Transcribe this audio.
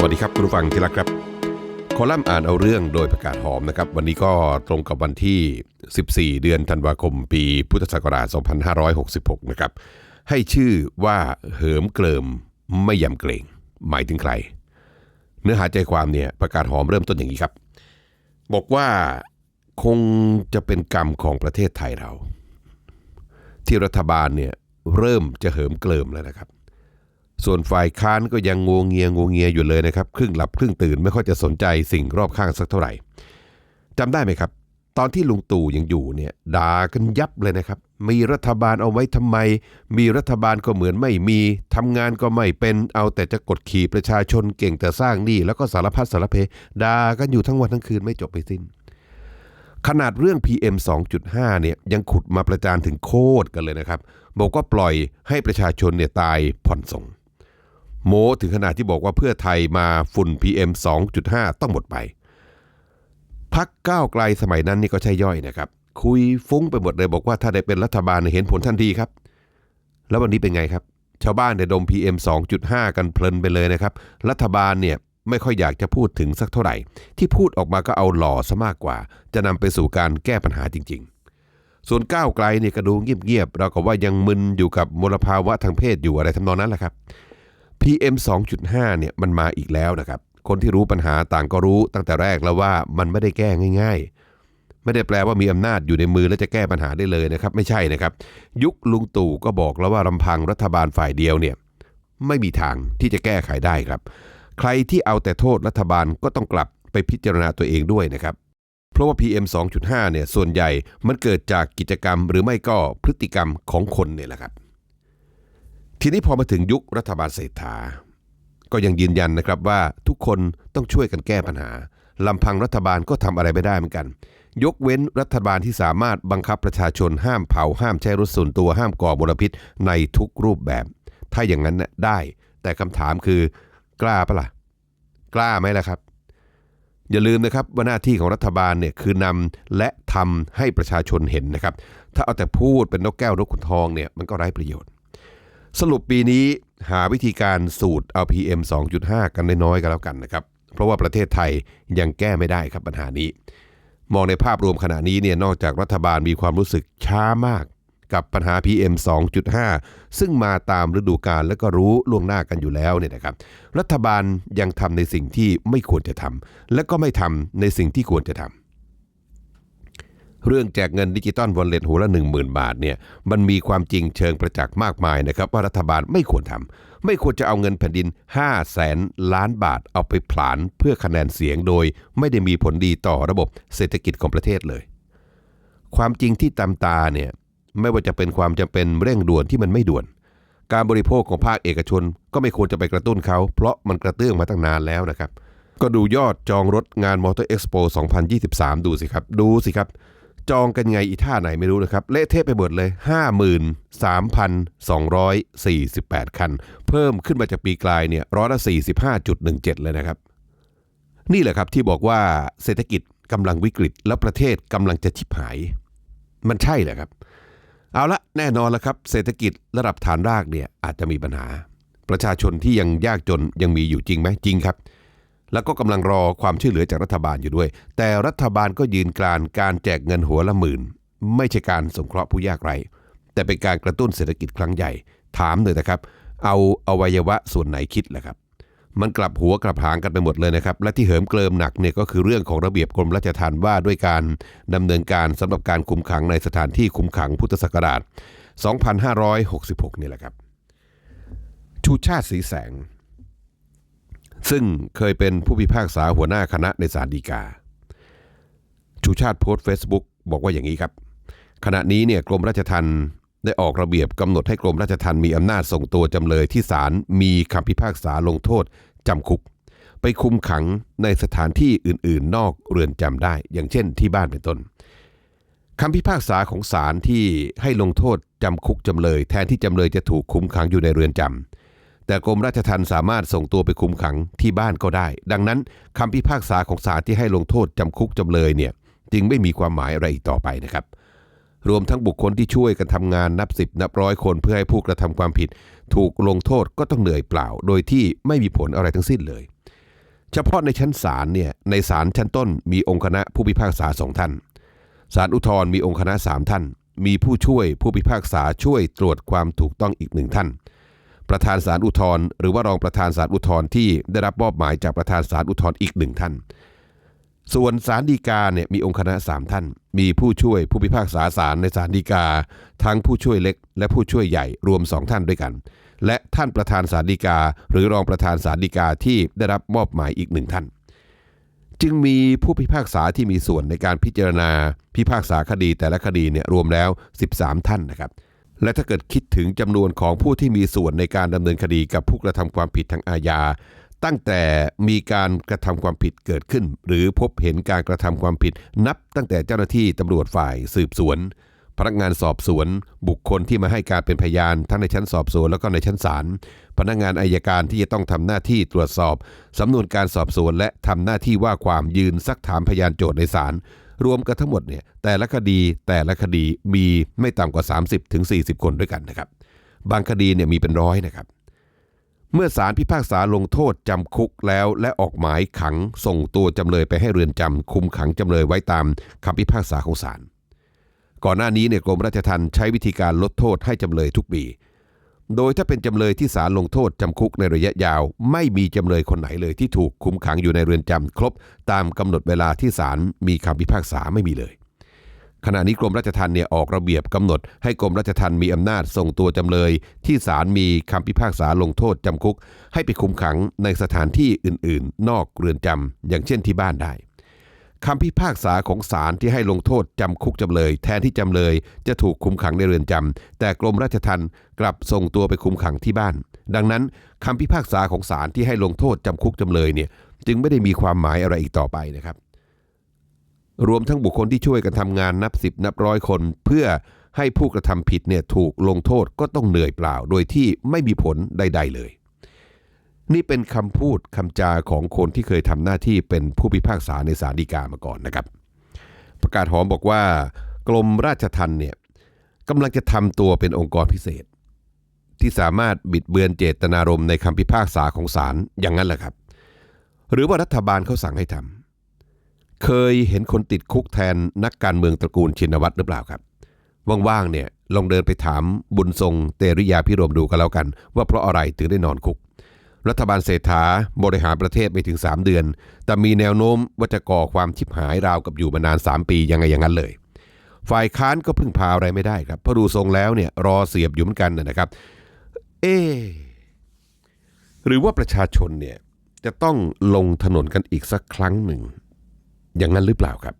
สวัสดีครับคุณผู้ฟังที่รักครับ คอลัมน์อ่านเอาเรื่องโดยประกาศหอมนะครับ วันนี้ก็ตรงกับวันที่ 14 เดือนธันวาคมปีพุทธศักราช 2566 นะครับ ให้ชื่อว่าเหิมเกลิมไม่ยำเกรง หมายถึงใคร เนื้อหาใจความเนี่ยประกาศหอมเริ่มต้นอย่างนี้ครับ บอกว่าคงจะเป็นกรรมของประเทศไทยเรา ที่รัฐบาลเนี่ยเริ่มจะเหิมเกลิมแล้วนะครับ ส่วนฝ่ายค้านก็ยังงวงเงียงวงเงียอยู่เลยนะครับ ครึ่งหลับครึ่งตื่นไม่ค่อยจะสนใจสิ่งรอบข้างสักเท่าไหร่จำได้ไหมครับ ตอนที่ลุงตู่ยังอยู่เนี่ยด่ากันยับเลยนะครับ มีรัฐบาลเอาไว้ทำไม มีรัฐบาลก็เหมือนไม่มีทำงานก็ไม่เป็นเอาแต่จะกดขี่ประชาชนเก่งแต่สร้างหนี้แล้วก็สารพัดสารเพด่ากันอยู่ทั้งวันทั้งคืนไม่จบไม่สิ้น ขนาดเรื่อง PM 2.5เนี่ยยังขุดมาประจานถึงโคตรกันเลยนะครับบอกว่าปล่อยให้ประชาชนเนี่ยตายผ่อนส่ง โม้ถึงขนาดที่บอกว่าเพื่อไทยมาฝุ่น PM 2.5 ต้องหมดไป พักก้าวไกลสมัยนั้นนี่ก็ใช่ย่อยนะครับ คุยฟุ้งไปหมดเลยบอกว่าถ้าได้เป็นรัฐบาลเห็นผลทันทีครับ แล้ววันนี้เป็นไงครับ ชาวบ้านเนี่ยดม PM 2.5 กันเพลินไปเลยนะครับ รัฐบาลเนี่ยไม่ค่อยอยากจะพูดถึงสักเท่าไหร่ ที่พูดออกมาก็เอาหล่อซะมากกว่า จะนำไปสู่การแก้ปัญหาจริง ๆ ส่วนก้าวไกลเนี่ยก็ดูเงียบๆเราก็ว่ายังมึนอยู่กับมลภาวะทางเพศอยู่อะไรทำนองนั้นแหละครับ PM 2.5เนี่ยมันมาอีกแล้วนะครับ คนที่รู้ปัญหาต่างก็รู้ตั้งแต่แรกแล้วว่ามันไม่ได้แก้ง่าย ๆ ไม่ได้แปลว่ามีอำนาจอยู่ในมือแล้วจะแก้ปัญหาได้เลยนะครับ ไม่ใช่นะครับ ยุคลุงตู่ก็บอกแล้วว่าลำพังรัฐบาลฝ่ายเดียวเนี่ยไม่มีทางที่จะแก้ไขได้ครับ ใครที่เอาแต่โทษรัฐบาลก็ต้องกลับไปพิจารณาตัวเองด้วยนะครับ เพราะว่า PM 2.5เนี่ยส่วนใหญ่มันเกิดจากกิจกรรมหรือไม่ก็พฤติกรรมของคนเนี่ยแหละครับ ทีนี้พอมาถึงยุครัฐบาลเศรษฐา ก็ยังยืนยันนะครับว่าทุกคนต้องช่วยกันแก้ปัญหาลำพังรัฐบาลก็ทำอะไรไม่ได้เหมือนกัน ยกเว้นรัฐบาลที่สามารถบังคับประชาชนห้ามเผาห้ามใช้รถส่วนตัวห้ามก่อมลพิษในทุกรูปแบบ ถ้าอย่างนั้นน่ะได้ แต่คำถามคือกล้าปะล่ะ กล้าไหมล่ะครับ อย่าลืมนะครับว่าหน้าที่ของรัฐบาลเนี่ยคือนำและทำให้ประชาชนเห็นนะครับ ถ้าเอาแต่พูดเป็นนกแก้วนกขุนทองเนี่ยมันก็ไร้ประโยชน์ สรุปปีนี้หาวิธีการสูตรเอา PM 2.5 กันน้อยๆกันแล้วกันนะครับ เพราะว่าประเทศไทยยังแก้ไม่ได้ครับปัญหานี้ มองในภาพรวมขณะนี้เนี่ยนอกจากรัฐบาลมีความรู้สึกช้ามากกับปัญหา PM 2.5 ซึ่งมาตามฤดูกาลและก็รู้ล่วงหน้ากันอยู่แล้วเนี่ยนะครับ รัฐบาลยังทำในสิ่งที่ไม่ควรจะทำและก็ไม่ทำในสิ่งที่ควรจะทำ เรื่องแจกเงินดิจิตอลวอลเล็ตหัวละ 10,000 บาทเนี่ยมันมีความจริงเชิงประจักษ์มากมายนะครับว่ารัฐบาลไม่ควรทำไม่ควรจะเอาเงินแผ่นดิน5แสนล้านบาทเอาไปผลาญเพื่อคะแนนเสียงโดย ไม่ได้มีผลดีต่อระบบเศรษฐกิจของประเทศเลย ความจริงที่ตามตาเนี่ยไม่ว่าจะเป็นความจำเป็นเร่งด่วนที่มันไม่ด่วน การบริโภคของภาคเอกชน ก็ไม่ควรจะไปกระตุ้นเขา เพราะมันกระเตื้องมาตั้งนานแล้วนะครับ ก็ดูยอดจองรถงานมอเตอร์เอ็กซ์โป2023 ดูสิครับ ดูสิครับ จองกันไงอีท่าไหนไม่รู้นะครับ เละเทะไปหมดเลย 53,248 คัน เพิ่มขึ้นมาจากปีกลายเนี่ยร้อยละ45.17 เลยนะครับ นี่แหละครับที่บอกว่าเศรษฐกิจกำลังวิกฤต แล้วประเทศกำลังจะชิบหาย มันใช่เหรอครับ เอาละแน่นอนแล้วครับ เศรษฐกิจระดับฐานรากเนี่ยอาจจะมีปัญหา ประชาชนที่ยังยากจนยังมีอยู่จริงไหมจริงครับ แล้วก็กำลังรอความช่วยเหลือจากรัฐบาลอยู่ด้วย แต่รัฐบาลก็ยืนกรานการแจกเงินหัวละหมื่น ไม่ใช่การสงเคราะห์ผู้ยากไร้แต่เป็นการกระตุ้นเศรษฐกิจครั้งใหญ่ ถามเลยนะครับ เอาอวัยวะส่วนไหนคิดล่ะครับ มันกลับหัวกลับหางกันไปหมดเลยนะครับ และที่เหิมเกลิมหนักเนี่ยก็คือเรื่องของระเบียบกรมราชทัณฑ์ว่าด้วยการดำเนินการสำหรับการคุมขังในสถานที่คุมขังพุทธศักราช 2566 นี่แหละครับ ชูชาติสีแสง ซึ่งเคยเป็นผู้พิพากษาหัวหน้าคณะในศาลฎีกา ชูชาติโพสต์ Facebook บอกว่าอย่างนี้ครับ ขณะนี้เนี่ยกรมราชทัณฑ์ได้ออกระเบียบกำหนดให้กรมราชทัณฑ์มีอำนาจส่งตัวจำเลยที่ศาลมีคำพิพากษาลงโทษจำคุก ไปคุมขังในสถานที่อื่น ๆ นอกเรือนจำได้ อย่างเช่น ที่บ้านเป็นต้นคำพิพากษาของศาลที่ให้ลงโทษจำคุกจำเลย แทนที่จำเลยจะถูกคุมขังอยู่ในเรือนจำ แต่กรมราชทัณฑ์สามารถส่งตัวไปคุมขังที่บ้านก็ได้ ดังนั้นคำพิพากษาของศาลที่ให้ลงโทษจำคุกจำเลยเนี่ยจึงไม่มีความหมายอะไรอีกต่อไปนะครับ รวมทั้งบุคคลที่ช่วยกันทำงานนับสิบนับร้อยคนเพื่อให้ผู้กระทำความผิด ถูกลงโทษก็ต้องเหนื่อยเปล่า โดยที่ไม่มีผลอะไรทั้งสิ้นเลย เฉพาะในชั้นศาลเนี่ยในศาลชั้นต้น มีองค์คณะผู้พิพากษาสองท่านศาลอุทธรณ์มีองค์คณะสามท่าน มีผู้ช่วยผู้พิพากษาช่วยตรวจความถูกต้องอีกหนึ่งท่าน ประธานศาลอุทธร์หรือว่ารองประธานศาลอุทธร์ที่ได้รับมอบหมายจากประธานศาลอุทธร์อีกหนึ่งท่าน ส่วนศาลฎีกาเนี่ยมีองค์คณะสามท่าน มีผู้ช่วยผู้พิพากษาศาลในศาลฎีกา ทั้งผู้ช่วยเล็ก และผู้ช่วยใหญ่รวมสองท่านด้วยกัน และท่านประธานศาลฎีกา หรือรองประธานศาลฎีกาที่ได้รับมอบหมายอีกหนึ่งท่านจึงมีผู้พิพากษาที่มีส่วนในการพิจารณาพิพากษาคดีแต่ละคดีเนี่ยรวมแล้ว 13 ท่านนะครับ และถ้าเกิดคิดถึงจำนวนของผู้ที่มีส่วนในการดำเนินคดีกับผู้กระทำความผิดทางอาญา ตั้งแต่มีการกระทำความผิดเกิดขึ้น หรือพบเห็นการกระทำความผิดนับตั้งแต่เจ้าหน้าที่ตำรวจฝ่ายสืบสวน พนักงานสอบสวน บุคคลที่มาให้การเป็นพยานทั้งในชั้นสอบสวนแล้วก็ในชั้นศาลพนักงานอายการที่จะต้องทำหน้าที่ตรวจสอบสำนวนการสอบสวนและทำหน้าที่ว่าความยืนซักถามพยานโจทย์ในศาล รวมกันทั้งหมดเนี่ยแต่ละคดีแต่ละคดีมีไม่ต่ำกว่า 30ถึง40คนด้วยกันนะครับ บางคดีเนี่ยมีเป็นร้อยนะครับ เมื่อศาลพิพากษาลงโทษจำคุกแล้วและออกหมายขังส่งตัวจำเลยไปให้เรือนจำคุมขังจำเลยไว้ตามคำพิพากษาของศาลก่อนหน้านี้เนี่ยกรมราชทัณฑ์ใช้วิธีการลดโทษให้จำเลยทุกปี โดยถ้าเป็นจำเลยที่ศาลลงโทษจำคุกในระยะยาว ไม่มีจำเลยคนไหนเลยที่ถูกคุมขังอยู่ในเรือนจำครบ ตามกำหนดเวลาที่ศาลมีคำพิพากษาไม่มีเลย ขณะนี้กรมราชทัณฑ์เนี่ยออกระเบียบกำหนด ให้กรมราชทัณฑ์มีอำนาจส่งตัวจำเลย ที่ศาลมีคำพิพากษาลงโทษจำคุก ให้ไปคุมขังในสถานที่อื่น ๆ นอกเรือนจำอย่างเช่นที่บ้านได้ คำพิพากษาของศาลที่ให้ลงโทษจำคุกจำเลย แทนที่จำเลยจะถูกคุมขังในเรือนจำแต่กรมราชทัณฑ์กลับส่งตัวไปคุมขังที่บ้าน ดังนั้นคำพิพากษาของศาลที่ให้ลงโทษจำคุกจำเลยเนี่ยจึงไม่ได้มีความหมายอะไรอีกต่อไปนะครับ รวมทั้งบุคคลที่ช่วยกันทำงานนับสิบนับร้อยคน เพื่อให้ผู้กระทำผิดเนี่ยถูกลงโทษก็ต้องเหนื่อยเปล่า โดยที่ไม่มีผลใด ๆ เลย นี่เป็นคำพูดคำจาของคนที่เคยทำหน้าที่เป็นผู้พิพากษาในศาลฎีกามาก่อนนะครับ ประกาศหอมบอกว่ากรมราชทัณฑ์เนี่ยกำลังจะทำตัวเป็นองค์กรพิเศษ ที่สามารถบิดเบือนเจตนารมณ์ในคำพิพากษาของศาลอย่างนั้นแหละครับ หรือว่ารัฐบาลเขาสั่งให้ทำเคยเห็นคนติดคุกแทนนักการเมืองตระกูลชินวัตรหรือเปล่าครับว่างๆเนี่ยลองเดินไปถามบุญทรงเตริยาพิรมดูกันแล้วกัน ว่าเพราะอะไรถึงได้นอนคุก รัฐบาลเศรษฐาบริหารประเทศไปถึง 3 เดือน แต่มีแนวโน้มว่าจะก่อความชิบหายราวกับอยู่มานาน 3 ปียังไงอย่างนั้นเลย ฝ่ายค้านก็พึ่งพาอะไรไม่ได้ครับเพราะดูทรงแล้วเนี่ยรอเสียบอยู่เหมือนกันนะครับ เอ หรือว่าประชาชนเนี่ยจะต้องลงถนนกันอีกสักครั้งหนึ่ง อย่างนั้นหรือเปล่าครับ